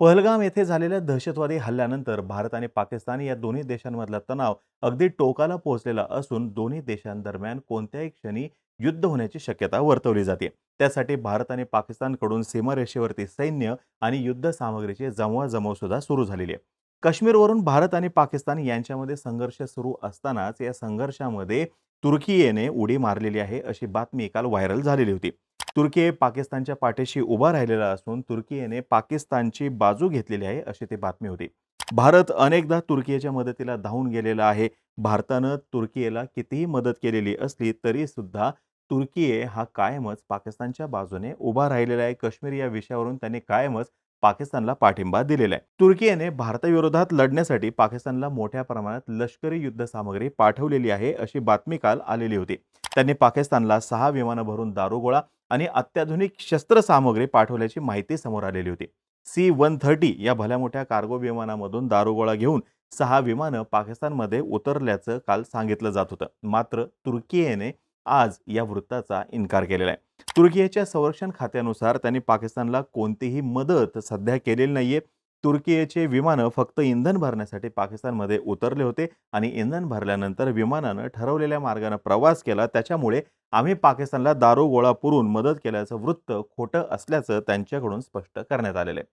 पहलगाम येथे झालेल्या दहशतवादी हल्ल्यानंतर भारत आणि पाकिस्तान या दोन्ही देशांमधला तणाव अगदी टोकाला पोहोचलेला असून दोन्ही देशांदरम्यान कोणत्याही क्षणी युद्ध होण्याची शक्यता वर्तवली जाते. त्यासाठी भारत आणि पाकिस्तानकडून सीमारेषेवरती सैन्य आणि युद्ध सामग्रीची जमवाजमव सुद्धा सुरू झालेली आहे. काश्मीरवरून भारत आणि पाकिस्तान यांच्यामध्ये संघर्ष सुरू असतानाच या संघर्षामध्ये तुर्कीयेने उडी मारलेली आहे अशी बातमी काल व्हायरल झालेली होती. तुर्की पाकिस्तानच्या पाठीशी उभा राहिलेला असून तुर्कीयेने पाकिस्तानची बाजू घेतलेली आहे अशी ती बातमी होती. भारत अनेकदा तुर्कीच्या मदतीला धावून गेलेला आहे. भारतानं तुर्कीला कितीही मदत केलेली असली तरी सुद्धा तुर्कीये हा कायमच पाकिस्तानच्या बाजूने उभा राहिलेला आहे. काश्मीर या विषयावरून त्यांनी कायमच पाकिस्तानला पाठिंबा दिलेला आहे. तुर्कीने भारताविरोधात लढण्यासाठी पाकिस्तानला मोठ्या प्रमाणात लष्करी युद्ध सामग्री पाठवलेली आहे अशी बातमी काल आलेली होती. त्यांनी पाकिस्तानला सहा विमानं भरून दारुगोळा आणि अत्याधुनिक शस्त्रसामग्री पाठवल्याची माहिती समोर आलेली होती. सी वन थर्टी या भल्या मोठ्या कार्गो विमानामधून दारुगोळा घेऊन सहा विमानं पाकिस्तानमध्ये उतरल्याचं काल सांगितलं जात होतं. मात्र तुर्कीयेने आज या वृत्ताचा इन्कार केलेला आहे. तुर्कीच्या संरक्षण खात्यानुसार त्यांनी पाकिस्तानला कोणतीही मदत सध्या केलेली नाहीये. तुर्कीचे विमानं फक्त इंधन भरण्यासाठी पाकिस्तानमध्ये उतरले होते आणि इंधन भरल्यानंतर विमानानं ठरवलेल्या मार्गाने प्रवास केला. त्याच्यामुळे आम्ही पाकिस्तानला दारुगोळा पुरून मदत केल्याचं वृत्त खोटं असल्याचं त्यांच्याकडून स्पष्ट करण्यात आलेलं आहे.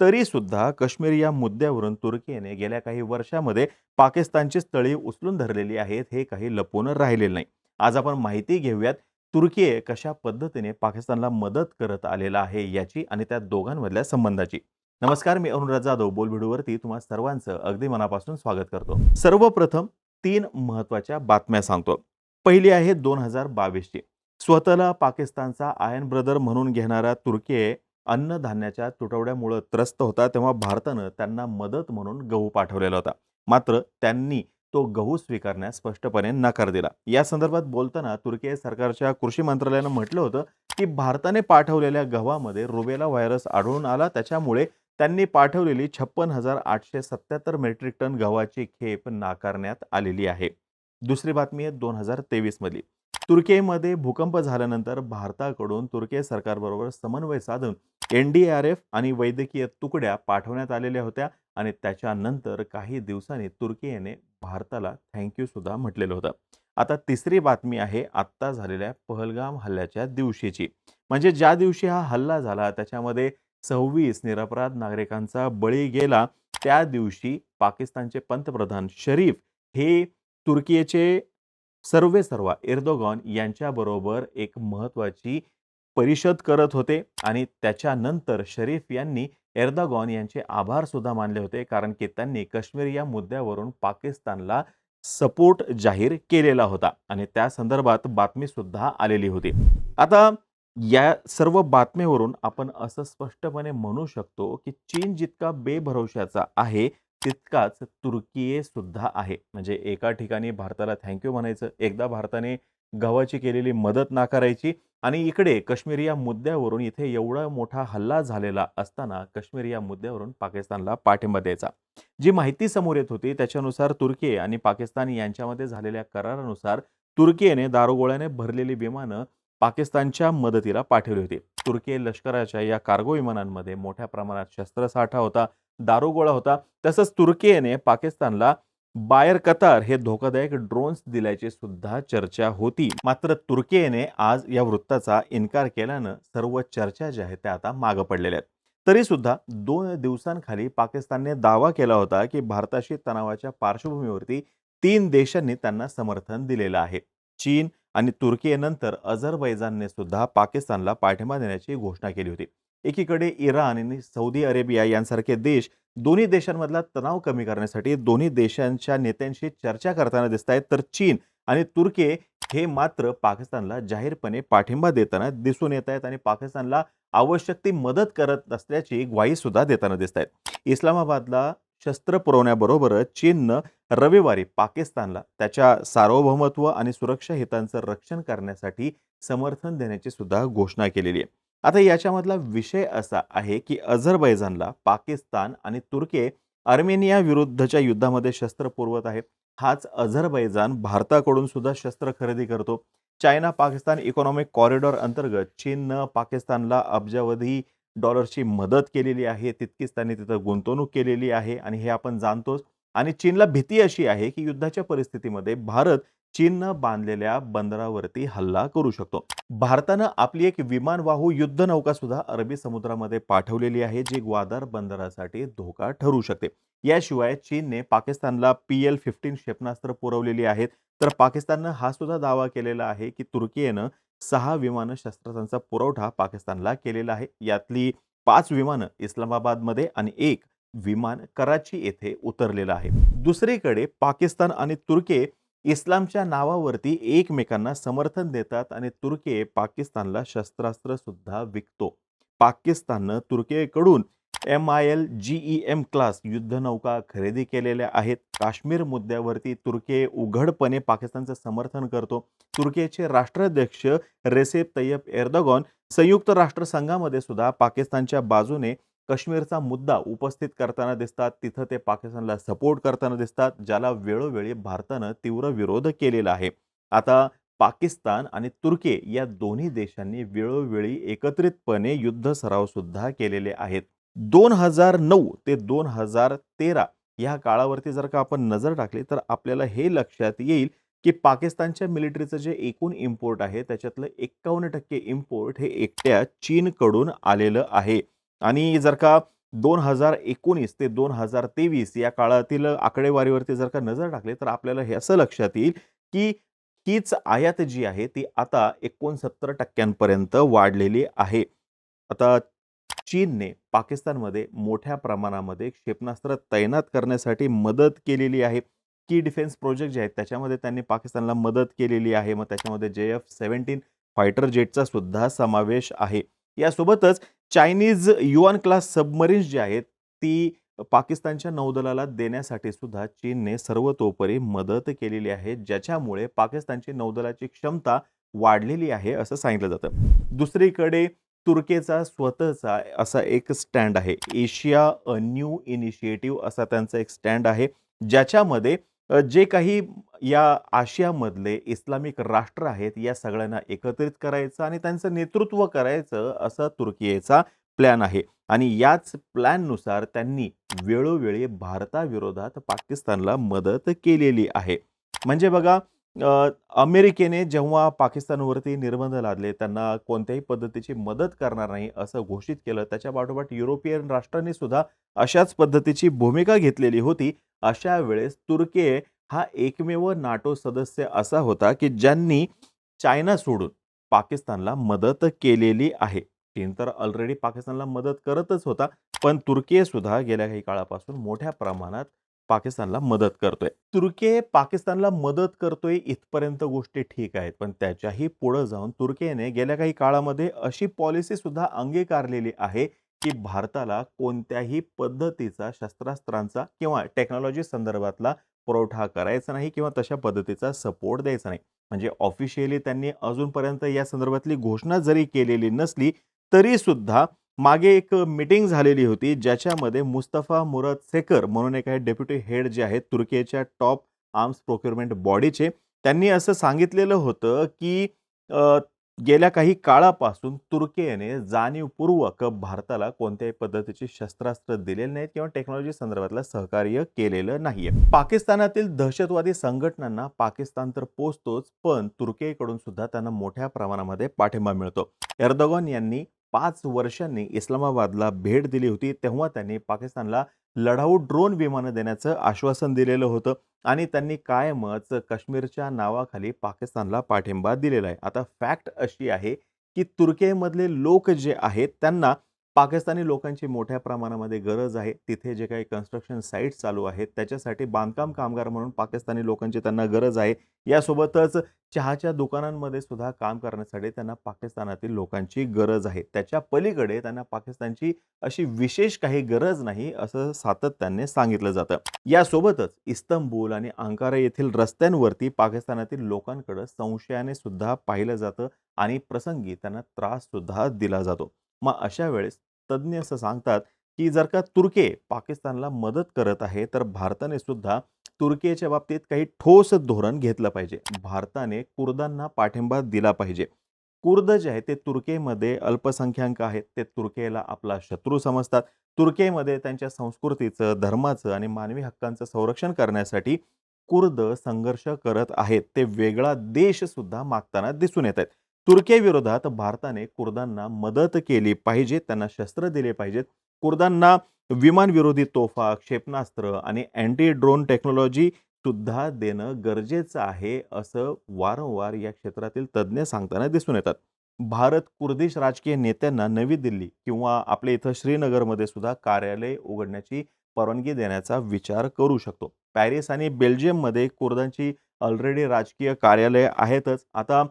तरी सुद्धा काश्मीर या मुद्द्यावरून तुर्कीने गेल्या काही वर्षामध्ये पाकिस्तानची स्थळी उचलून धरलेली आहेत हे काही लपून राहिलेलं नाही. आज आपण माहिती घेऊयात तुर्की कशा पद्धतीने पाकिस्तानला मदत करत आलेला आहे याची आणि त्या दोघांमधल्या संबंधाची. नमस्कार मी अनुराज जाधव बोल व्हिडिओवरती तुम्हा सर्वांचं अगदी मनापासून स्वागत करतो. सर्वप्रथम तीन महत्त्वाच्या बातम्या सांगतो. पहिली आहे दोन हजार बावीसची. स्वतःला पाकिस्तानचा आयन ब्रदर म्हणून घेणारा तुर्की अन्नधान्याच्या तुटवड्यामुळे त्रस्त होता तेव्हा भारतानं त्यांना मदत म्हणून गहू पाठवलेला होता. मात्र त्यांनी तो गहू स्वीकारण्यास स्पष्टपणे नकार दिला. या संदर्भात बोलताना तुर्की सरकारच्या कृषी मंत्रालयानं म्हटलं होतं की भारताने पाठवलेल्या गव्हामध्ये रुबेला व्हायरस आढळून आला. त्याच्यामुळे त्यांनी पाठवलेली छप्पन हजार आठशे सत्याहत्तर मेट्रिक टन गव्हाची खेप नाकारण्यात आलेली आहे. दुसरी बातमी आहे दोन हजार तेवीस मधली. तुर्कीमध्ये भूकंप झाल्यानंतर भारताकडून तुर्की सरकारबरोबर समन्वय साधून एन डी आर एफ आणि वैद्यकीय तुकड्या पाठवण्यात आलेल्या होत्या आणि त्याच्यानंतर काही दिवसांनी तुर्कीने भारताला थँक्यू सुद्धा म्हटलेलं होतं. आता तिसरी बातमी आहे आत्ता झालेल्या पहलगाम हल्ल्याच्या दिवशीची. म्हणजे ज्या दिवशी हा हल्ला झाला त्याच्यामध्ये सव्वीस निरपराध नागरिकांचा बळी गेला. त्या दिवशी पाकिस्तानचे पंतप्रधान शरीफ हे तुर्कीचे सर्वे सर्वा एर्दोगॉन यांच्याबरोबर एक महत्त्वाची परिषद करत होते आणि त्याच्यानंतर शरीफ यांनी एर्दोगॉन यांचे आभार सुद्धा मानले होते कारण की त्यांनी काश्मीर या मुद्द्यावरून पाकिस्तानला सपोर्ट जाहीर केलेला होता आणि त्या संदर्भात बातमी सुद्धा आलेली होती. आता या सर्व बातमीवरून आपण असं स्पष्टपणे म्हणू शकतो की चीन जितका बेभरवशाचा आहे तितकाच तुर्की सुद्धा आहे. म्हणजे एका ठिकाणी भारताला थँक्यू म्हणायचं एकदा भारताने गव्हाची केलेली मदत नाकारायची आणि इकडे काश्मीर या मुद्द्यावरून इथे एवढा मोठा हल्ला झालेला असताना काश्मीर या मुद्द्यावरून पाकिस्तानला पाठिंबा द्यायचा. जी माहिती समोर येत होती त्याच्यानुसार तुर्की आणि पाकिस्तान यांच्यामध्ये झालेल्या करारानुसार तुर्कीने दारुगोळ्याने भरलेली विमानं पाकिस्तानच्या मदतीला पाठवली होती. तुर्की लष्कराच्या या कार्गो विमानांमध्ये मोठ्या प्रमाणात शस्त्रसाठा होता दारुगोळा होता. तसंच तुर्कीने पाकिस्तानला बायर कतार हे धोकादायक ड्रोन्स दिल्याची सुद्धा चर्चा होती. मात्र तुर्कीने आज या वृत्ताचा इन्कार केल्यानं सर्व चर्चा ज्या आहेत त्या आता मागं पडलेल्या आहेत. तरी सुद्धा दोन दिवसांखाली पाकिस्तानने दावा केला होता की भारताशी तणावाच्या पार्श्वभूमीवरती तीन देशांनी त्यांना समर्थन दिलेलं आहे. चीन आणि तुर्कीनंतर अझरबैजानने सुद्धा पाकिस्तानला पाठिंबा देण्याची घोषणा केली होती. एकीकडे इराण आणि सौदी अरेबिया यांसारखे देश दोन्ही देशांमधला तणाव कमी करण्यासाठी दोन्ही देशांच्या नेत्यांशी चर्चा करताना दिसत आहेत तर चीन आणि तुर्की हे मात्र पाकिस्तानला जाहीरपणे पाठिंबा देताना दिसून येत आहेत आणि पाकिस्तानला आवश्यक ती मदत करत असल्याची ग्वाही सुद्धा देताना दिसत आहेत. इस्लामाबादला शस्त्र पुरवण्याबरोबरच चीननं रविवारी पाकिस्तानला त्याच्या सार्वभौमत्व आणि सुरक्षा हितांचं रक्षण करण्यासाठी समर्थन देण्याची सुद्धा घोषणा केलेली आहे. आता याच्यामधला विषय असा आहे की अझरबैजानला पाकिस्तान आणि तुर्की आर्मेनिया विरुद्धच्या युद्धामध्ये शस्त्र पुरवत आहे हाच अझरबैजान भारताकडून सुद्धा शस्त्र खरेदी करतो. चायना पाकिस्तान इकॉनॉमिक कॉरिडॉर अंतर्गत चीननं पाकिस्तानला अब्जावधी डॉलर्सची मदत केलेली आहे. तितकीच त्यांनी तिथं गुंतवणूक केलेली आहे आणि हे आपण जाणतोच. आणि चीनला भीती अशी आहे की युद्धाच्या परिस्थितीमध्ये भारत चीननं बांधलेल्या बंदरावरती हल्ला करू शकतो. भारतानं आपली एक विमानवाहू युद्धनौका सुद्धा अरबी समुद्रामध्ये पाठवलेली आहे जी ग्वादर बंदरासाठी धोका ठरू शकते. याशिवाय चीनने पाकिस्तानला पी एल फिफ्टीन क्षेपणास्त्र पुरवलेली आहेत. तर पाकिस्ताननं हा सुद्धा दावा केलेला आहे की तुर्कीनं सहा विमानं शस्त्रास्त्रांचा पुरवठा पाकिस्तानला केलेला आहे. यातली पाच विमानं इस्लामाबादमध्ये आणि एक विमान कराची येथे उतरलेलं आहे. दुसरीकडे पाकिस्तान आणि तुर्के इस्लामच्या नावावरती एकमेकांना समर्थन देतात आणि तुर्के पाकिस्तानला शस्त्रास्त्र सुद्धा विकतो. पाकिस्ताननं तुर्कीकडून M I L G E M class युद्धनौका खरेदी केलेल्या आहेत. काश्मीर मुद्द्यावरती तुर्की उघडपणे पाकिस्तानचं समर्थन करतो. तुर्कीचे राष्ट्राध्यक्ष रेसेप तय्यप एर्दगॉन संयुक्त राष्ट्रसंघामध्ये सुद्धा पाकिस्तानच्या बाजूने काश्मीरचा मुद्दा उपस्थित करताना दिसतात. तिथं ते पाकिस्तानला सपोर्ट करताना दिसतात ज्याला वेळोवेळी भारतानं तीव्र विरोध केलेला आहे. आता पाकिस्तान आणि तुर्की या दोन्ही देशांनी वेळोवेळी एकत्रितपणे युद्ध सराव सुद्धा केलेले आहेत. दोन हजार नऊ ते दोन हजार तेरा या काळावरती जर का आपण नजर टाकली तर आपल्याला हे लक्षात येईल की पाकिस्तानच्या मिलिटरीचं जे एकूण इम्पोर्ट आहे त्याच्यातलं एक्कावन्न टक्के इम्पोर्ट हे एकट्या चीनकडून आलेलं आहे. आणि जर का दोन हजार एकोणीस ते दोन हजार तेवीस या काळातील आकडेवारीवरती जर का नजर टाकली तर आपल्याला हे असं लक्षात येईल की हीच आयात जी आहे ती आता एकोणसत्तर टक्क्यांपर्यंत वाढलेली आहे. आता चीनने पाकिस्तानमध्ये मोठ्या प्रमाणामध्ये क्षेपणास्त्र तैनात करण्यासाठी मदत केलेली आहे. की डिफेन्स प्रोजेक्ट जे आहेत त्याच्यामध्ये त्यांनी पाकिस्तानला मदत केलेली आहे. मग त्याच्यामध्ये जे एफ सेव्हन्टीन फायटर जेटचा सुद्धा समावेश आहे. यासोबतच चायनीज युआन क्लास सबमरीन्स जे आहेत ती पाकिस्तानच्या नौदलाला देण्यासाठी सुद्धा चीनने सर्वतोपरी मदत केलेली आहे ज्याच्यामुळे पाकिस्तानची नौदलाची क्षमता वाढलेली आहे असं सांगितलं जातं. दुसरीकडे तुर्केचा स्वतःचा असा एक स्टँड आहे एशिया अ न्यू इनिशिएटिव्ह असा त्यांचा एक स्टँड आहे ज्याच्यामध्ये जे काही या आशियामधले इस्लामिक राष्ट्र आहेत या सगळ्यांना एकत्रित करायचं आणि त्यांचं नेतृत्व करायचं असा तुर्कीचा प्लॅन आहे. आणि याच प्लॅननुसार त्यांनी वेळोवेळी भारताविरोधात पाकिस्तानला मदत केलेली आहे. म्हणजे बघा अमेरिकेने जेव्हा पाकिस्तानवरती निर्बंध लादले त्यांना कोणत्याही पद्धतीची मदत करणार नाही असं घोषित केलं त्याच्या पाठोपाठ युरोपियन राष्ट्रांनी सुद्धा अशाच पद्धतीची भूमिका घेतलेली होती. अशा वेळेस तुर्की हा एकमेव नाटो सदस्य असा होता की ज्यांनी चायना सोडून पाकिस्तानला मदत केलेली आहे. चीन तर ऑलरेडी पाकिस्तानला मदत करतच होता पण तुर्की सुद्धा गेल्या काही काळापासून मोठ्या प्रमाणात पाकिस्तानला मदत करतोय. तुर्के पाकिस्तानला मदत करतोय इथपर्यंत गोष्टी ठीक आहेत पण त्याच्याही पुढे जाऊन तुर्कीने गेल्या काही काळामध्ये अशी पॉलिसी सुद्धा अंगीकारलेली आहे की भारताला कोणत्याही पद्धतीचा शस्त्रास्त्रांचा किंवा टेक्नॉलॉजी संदर्भातला पुरवठा करायचा नाही किंवा तशा पद्धतीचा सपोर्ट द्यायचा नाही. म्हणजे ऑफिशियली त्यांनी अजूनपर्यंत या संदर्भातली घोषणा जरी केलेली नसली तरी सुद्धा मागे एक मीटिंग झालेली होती ज्याच्यामध्ये मुस्तफा मुरद सेकर म्हणून एक आहे डेप्युटी हेड जे आहेत तुर्कीच्या टॉप आर्म्स प्रोक्युरमेंट बॉडीचे त्यांनी असं सांगितलेलं होतं की गेल्या काही काळापासून तुर्कीने जाणीवपूर्वक भारताला कोणत्याही पद्धतीची शस्त्रास्त्र दिलेली नाहीत किंवा टेक्नॉलॉजी संदर्भातलं सहकार्य केलेलं नाहीये. पाकिस्तानातील दहशतवादी संघटनांना पाकिस्तान तर पोचतोच पण तुर्कीकडून सुद्धा त्यांना मोठ्या प्रमाणामध्ये पाठिंबा मिळतो. एर्दोगॉन यांनी पाच वर्षांनी इस्लामाबादला भेट दिली होती तेव्हा त्यांनी पाकिस्तानला लढाऊ ड्रोन विमानं देण्याचं आश्वासन दिलेलं होतं आणि त्यांनी कायमच काश्मीरच्या नावाखाली पाकिस्तानला पाठिंबा दिलेला आहे. आता फॅक्ट अशी आहे की तुर्कीमधले लोक जे आहेत त्यांना पाकिस्तानी लोकांची मोठ्या प्रमाणामध्ये गरज आहे. तिथे जे काही कन्स्ट्रक्शन साईट्स चालू आहेत त्याच्यासाठी बांधकाम कामगार म्हणून पाकिस्तानी लोकांची त्यांना गरज आहे. यासोबतच चहाच्या दुकानांमध्ये सुद्धा काम करण्यासाठी त्यांना पाकिस्तानातील लोकांची गरज आहे. त्याच्या पलीकडे त्यांना पाकिस्तानची अशी विशेष काही गरज नाही असं सातत्याने सांगितलं जातं. यासोबतच इस्तंबूल आणि अंकारा येथील रस्त्यांवरती पाकिस्तानातील लोकांकडे संशयाने सुद्धा पाहिलं जातं आणि प्रसंगी त्यांना त्रास सुद्धा दिला जातो. मग अशा वेळेस तज्ज्ञ असं सांगतात की जर का तुर्के पाकिस्तानला मदत करत आहे तर भारताने सुद्धा तुर्कीच्या बाबतीत काही ठोस धोरण घेतलं पाहिजे. भारताने कुर्दांना पाठिंबा दिला पाहिजे. कुर्द जे आहे ते तुर्कीमध्ये अल्पसंख्याक आहेत. ते तुर्कीला आपला शत्रू समजतात. तुर्कीमध्ये त्यांच्या संस्कृतीचं धर्माचं आणि मानवी हक्कांचं संरक्षण करण्यासाठी कुर्द संघर्ष करत आहेत. ते वेगळा देश सुद्धा मागताना दिसून येत आहेत. तुर्कीविरोधात भारताने कुर्दांना मदत केली पाहिजे त्यांना शस्त्र दिले पाहिजेत. कुर्दांना विमानविरोधी तोफा क्षेपणास्त्र आणि अँटी ड्रोन टेक्नॉलॉजी सुद्धा देणं गरजेचं आहे असं वारंवार या क्षेत्रातील तज्ज्ञ सांगताना दिसून येतात. भारत कुर्दिश राजकीय नेत्यांना नवी दिल्ली किंवा आपल्या इथं श्रीनगरमध्ये सुद्धा कार्यालय उघडण्याची परवानगी देण्याचा विचार करू शकतो. पॅरिस आणि बेल्जियममध्ये कुर्दांची ऑलरेडी राजकीय कार्यालय आहेतच. आता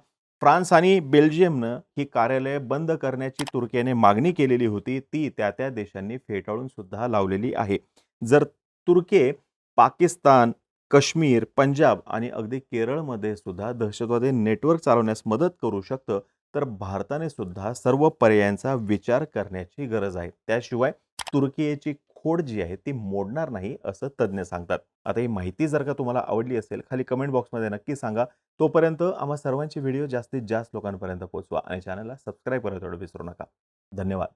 फ्रान्स आणि बेल्जियमनं ही कार्यालये बंद करण्याची तुर्कीने मागणी केलेली होती ती त्या त्या देशांनी फेटाळून सुद्धा लावलेली आहे. जर तुर्के पाकिस्तान काश्मीर पंजाब आणि अगदी केरळमध्ये सुद्धा दहशतवादी नेटवर्क चालवण्यास मदत करू शकतं तर भारताने सुद्धा सर्व पर्यायांचा विचार करण्याची गरज आहे. त्याशिवाय तुर्कीची खोड जी आहे ती मोडणार नाही असं तज्ज्ञ सांगतात. आता ही माहिती जर का तुम्हाला आवडली असेल खाली कमेंट बॉक्समध्ये नक्की सांगा. तोपर्यंत आम्हा सर्वांची व्हिडिओ जास्तीत जास्त लोकांपर्यंत पोहोचवा आणि चॅनलला सबस्क्राईब करायला थोडं विसरू नका. धन्यवाद.